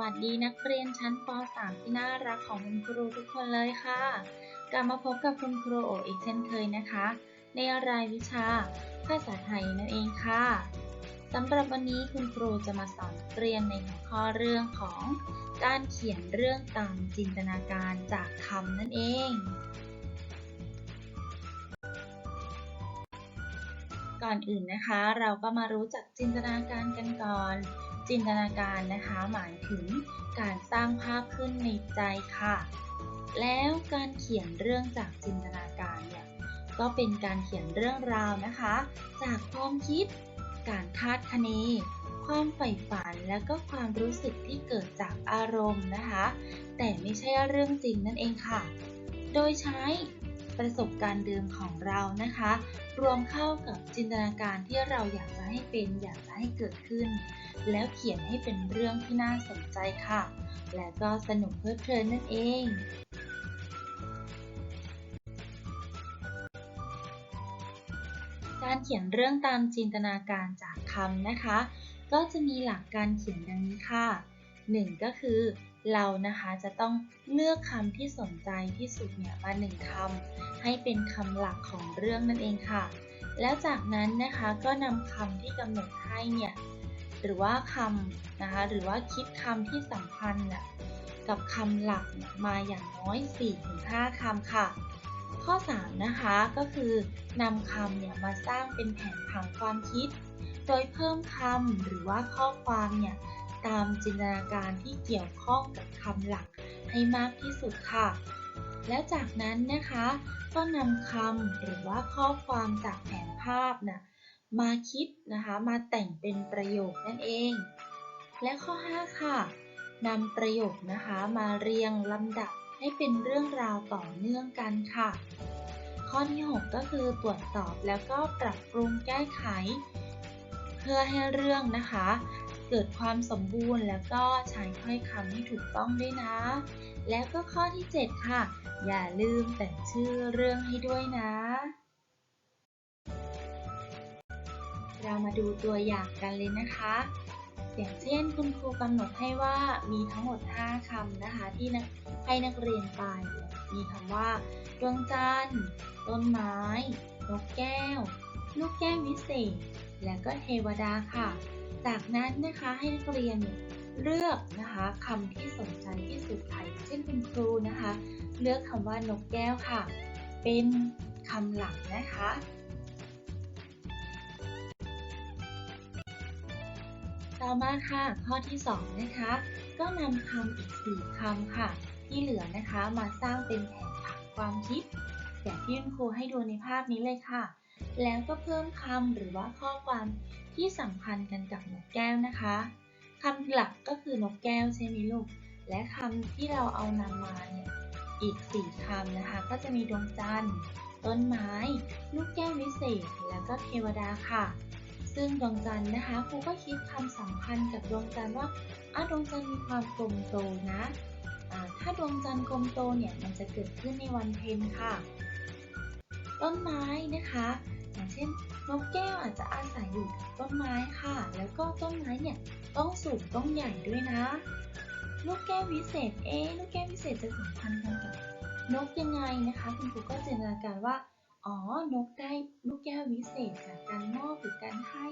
วัสดีนักเรียนชั้นป .3 ที่น่ารักของคุณครูทุกคนเลยค่ะ กลับมาพบกับคุณครูโออีกเช่นเคยนะคะ ในรายวิชา ภาษาไทยนั่นเองค่ะสำหรับวันนี้คุณครูจะมาสอนเรียนในหัวข้อเรื่องของการเขียนเรื่องตามจินตนาการจากคำนั่นเอง ก่อนอื่นนะคะ เราก็มารู้จักจินตนาการกันก่อน จินตนาการนะคะ หมายถึงการสร้างภาพขึ้นในใจค่ะ แล้วการเขียนเรื่องจากจินตนาการเนี่ยก็เป็นการเขียนเรื่องราวนะคะ จากความคิด การคาดคะเน ความใฝ่ฝันและก็ความรู้สึกที่เกิดจากอารมณ์นะคะ แต่ไม่ใช่เรื่องจริงนั่นเองค่ะ โดยใช้ ประสบการณ์เดิมของเรานะคะ รวมเข้ากับจินตนาการที่เราอยากจะให้เป็นอยากจะให้เกิดขึ้น แล้วเขียนให้เป็นเรื่องที่น่าสนใจค่ะ และก็สนุกเพลิดเพลินนั่นเองการเขียนเรื่องตามจินตนาการจากคำนะคะ ก็จะมีหลักการเขียนดังนี้ค่ะ 1 ก็คือ เรานะคะจะต้องเลือกคำที่สนใจที่สุดเนี่ยมาหนึ่งคำให้เป็นคำหลักของเรื่องนั่นเองค่ะ แล้วจากนั้นนะคะก็นำคำที่กำหนดให้เนี่ยหรือว่าคำนะคะหรือว่าคิดคำที่สัมพันธ์น่ะกับคำหลักมาอย่างน้อย 4-5 คำค่ะ ข้อ 3 นะคะก็คือนำคำเนี่ยมาสร้างเป็นแผนผังความคิด โดยเพิ่มคำหรือว่าข้อความเนี่ย ตามจินตนาการที่เกี่ยวข้องกับคำหลักให้มากที่สุดค่ะ แล้วจากนั้นนะคะ ก็นำคำหรือว่าข้อความจากแผนภาพนะมาคิดนะคะมาแต่งเป็นประโยคนั่นเอง และข้อ 5 ค่ะนำประโยคนะคะมาเรียงลำดับให้เป็นเรื่องราวต่อเนื่องกันค่ะ ข้อที่ 6 ก็คือตรวจสอบแล้วก็ปรับปรุงแก้ไข เพื่อให้เรื่องนะคะ เกิดความสมบูรณ์แล้วก็ใช้ถ้อยคำที่ถูกต้องด้วยนะ แล้วก็ข้อที่ 7 ค่ะ อย่าลืมแต่งชื่อเรื่องให้ด้วยนะ เรามาดูตัวอย่างกันเลยนะคะ อย่างเช่นคุณครูกำหนดให้ว่ามีทั้งหมด 5คำนะคะที่ให้นักเรียนไป มีคำว่าดวงจันทร์ต้นไม้ นกแก้ว ลูกแก้ววิเศษ และก็เทวดาค่ะ จากนั้นนะคะให้นักเรียนเลือกนะคะคำที่สนใจที่สุดค่ะอย่เช่นคุณครูนะคะ เลือกคำว่านกแก้วค่ะ เป็นคำหลักนะคะต่อมาค่ะข้อที่2นะคะก็นำคำอีก4คำค่ะ ที่เหลือนะคะมาสร้างเป็นแผนผังความคิดแบบที่คุณครูให้ดูในภาพนี้เลยค่ะ แล้วก็เพิ่มคำหรือว่าข้อความที่สัมพันธ์กันกับนกแก้วนะคะคำหลักก็คือนกแก้วใช่ไหมลูก และคำที่เราเอานำมาเนี่ยอีก 4คำนะคะ ก็จะมีดวงจันทร์ ต้นไม้ ลูกแก้ววิเศษ และก็เทวดาค่ะ ซึ่งดวงจันทร์นะคะครูก็คิดคำสัมพันธ์กับดวงจันทร์ว่าอะดวงจันทร์มีความกลมโตนะถ้าดวงจันทร์กลมโตเนี่ยมันจะเกิดขึ้นในวันเพ็ญค่ะ ต้นไม้นะคะ เช่น นกแก้วอาจจะอาศัยอยู่ต้นไม้ค่ะ แล้วก็ต้นไม้เนี่ยต้องสูงต้องใหญ่ด้วยนะลูกแก้ววิเศษ เอ๊ะลูกแก้ววิเศษจะสัมพันธ์กันกับนกยังไงนะคะ คุณครูก็จินตนาการว่า อ๋อ นกได้ลูกแก้ววิเศษจากการมอบหรือการให้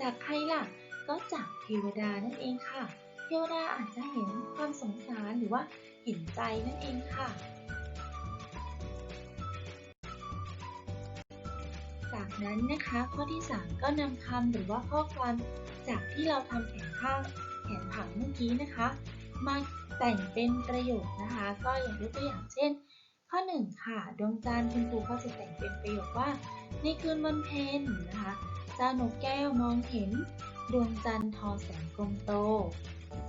จากใครล่ะ ก็จากเทวดานั่นเองค่ะ เทวดาอาจจะเห็นความสงสารหรือว่าเห็นใจนั่นเองค่ะ นั้นนะคะ ข้อที่ 3 ก็นำคำหรือว่าข้อความจากที่เราทำแผนภาพแผนผังเมื่อกี้นะคะ มาแต่งเป็นประโยคนะคะ ก็อย่างยกตัวอย่างเช่น ข้อ 1 ค่ะ ดวงจันทร์คุณครูก็จะแต่งเป็นประโยคว่า ในคืนวันเพ็ญนะคะจ้านกแก้วมองเห็น ดวงจันทร์ทอแสงกลมโต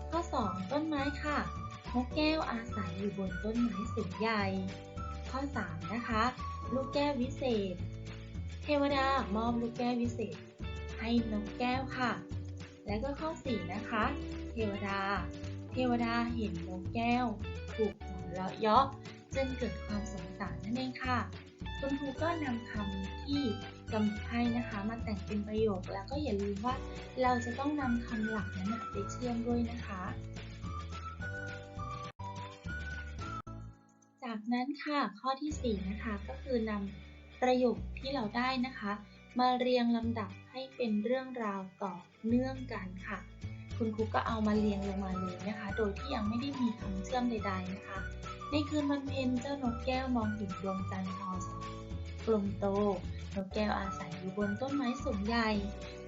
ข้อ 2 ต้นไม้ค่ะนกแก้วอาศัยอยู่บนต้นไม้สูงใหญ่ ข้อ 3 นะคะ ลูกแก้ววิเศษ เทวดามอบลูกแก้ววิเศษ ให้นกแก้วค่ะ และก็ข้อสี่นะคะ เทวดา เทวดาเห็นนกแก้วถูกหัวเราะเยาะจนเกิดความสงสารนั่นเองค่ะ คุณครูก็นำคำที่กำหนดให้นะคะ มาแต่งเป็นประโยคแล้วก็อย่าลืมว่าเราจะต้องนำคำหลักนั้นไปเชื่อมด้วยนะคะ จากนั้นค่ะข้อที่ 4 นะคะก็คือนำ ประโยคที่เราได้นะคะ มาเรียงลำดับให้เป็นเรื่องราวต่อเนื่องกันค่ะ คุณครูก็เอามาเรียงลงมาเลยนะคะ โดยที่ยังไม่ได้มีคำเชื่อมใด ๆนะคะ ในคืนวันเพ็ญเจ้านกแก้วมองเห็นดวงจันทร์ทองกลมโต นกแก้วอาศัยอยู่บนต้นไม้สูงใหญ่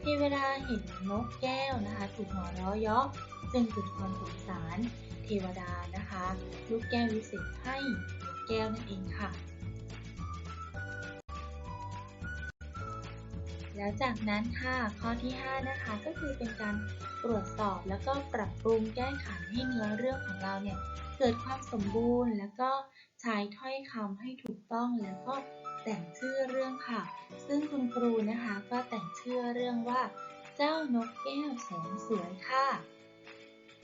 เทวดาเห็นนกแก้วนะคะ ถูกหัวเราะเยาะจึงเกิดความสงสาร เทวดานะคะ ลูกแก้ววิเศษให้นกแก้วนั่นเองค่ะ แล้วจากนั้นค่ะข้อที่ 5 นะคะก็คือเป็นการตรวจสอบแล้วก็ปรับปรุงแก้ไขให้เนื้อเรื่องของเราเนี่ยเกิดความสมบูรณ์ แล้วก็ใช้ถ้อยคำให้ถูกต้องแล้วก็แต่งชื่อเรื่องค่ะ ซึ่งคุณครูนะคะก็แต่งชื่อเรื่องว่า เจ้านกแก้วแสนสวยค่ะ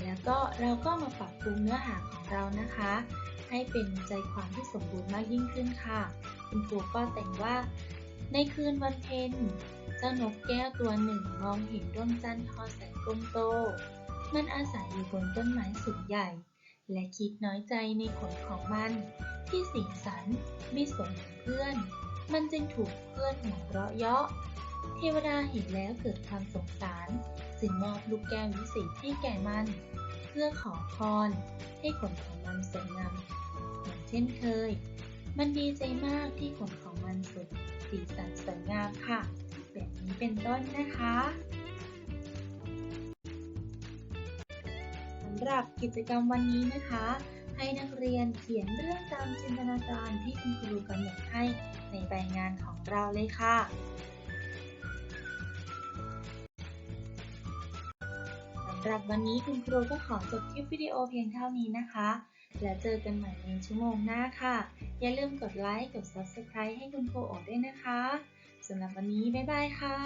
แล้วก็เราก็มาปรับปรุงเนื้อหาของเรานะคะ ให้เป็นใจความที่สมบูรณ์มากยิ่งขึ้นค่ะ คุณครูก็แต่งว่า ในคืนวันเพ็ญเจ้านกแก้วตัวหนึ่งมองเห็นดวงจันทร์ทอแสงกลมโต มันอาศัยอยู่บนต้นไม้สูงใหญ่ และคิดน้อยใจในขนของมัน ที่สีสันไม่สมเพื่อน มันจึงถูกเพื่อนหัวเราะเยาะ เทวดาเห็นแล้วเกิดความสงสาร จึงมอบลูกแก้ววิเศษให้แก่มัน เพื่อขอพร ให้ขนของมันสวยงามอย่างเช่นเคย มันดีใจมากที่ขนของมันสด สีสันสวยงามค่ะ แบบนี้เป็นต้นนะคะสำหรับกิจกรรมวันนี้นะคะ ให้นักเรียนเขียนเรื่องตามจินตนาการที่คุณครูกำหนดให้ในใบงานของเราเลยค่ะสำหรับวันนี้คุณครูก็ขอจบคลิปวิดีโอเพียงเท่านี้นะคะ แล้วเจอกันใหม่ในชั่วโมงหน้าค่ะ อย่าลืมกดไลค์ กด Subscribe ให้คุณครูโอด้วยนะคะ สำหรับวันนี้ บ๊ายบายค่ะ